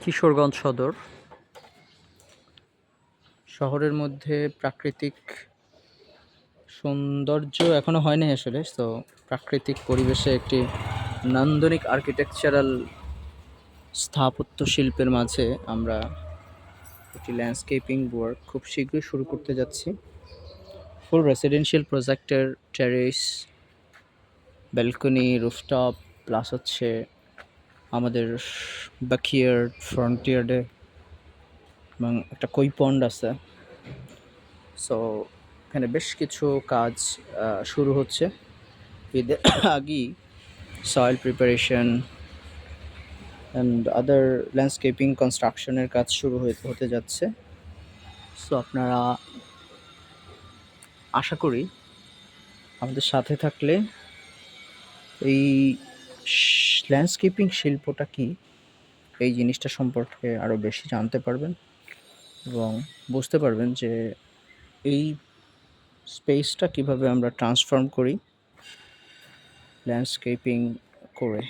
কিশোরগঞ্জ সদর। শহরের মধ্যে প্রাকৃতিক সৌন্দর্য এখনও হয়নি আসলে তো প্রাকৃতিক পরিবেশে একটি নান্দনিক আর্কিটেকচারাল স্থাপত্য শিল্পের মাঝে আমরা একটি ল্যান্ডস্কেপিং ওয়ার্ক খুব শীঘ্রই শুরু করতে যাচ্ছি। ফুল রেসিডেন্সিয়াল প্রজেক্টের টেরেস ব্যালকনি রুফটপ প্লাস হচ্ছে আমাদের ব্যাকইয়ার্ড ফ্রন্টিয়ার্ডে এবং একটা কই পন্ড আছে। সো এখানে বেশ কিছু কাজ শুরু হচ্ছে। ঈদের আগেই soil preparation and other landscaping কনস্ট্রাকশনের কাজ শুরু হতে যাচ্ছে। সো আপনারা আশা করি আমাদের সাথে থাকলে এই ল্যান্ডস্কেপিং শিল্পটা কি? এই জিনিসটা সম্পর্কে আরও বেশি জানতে পারবেন এবং বুঝতে পারবেন যে এই স্পেসটা কীভাবে আমরা ট্রান্সফর্ম করি ল্যান্ডস্কেপিং করে।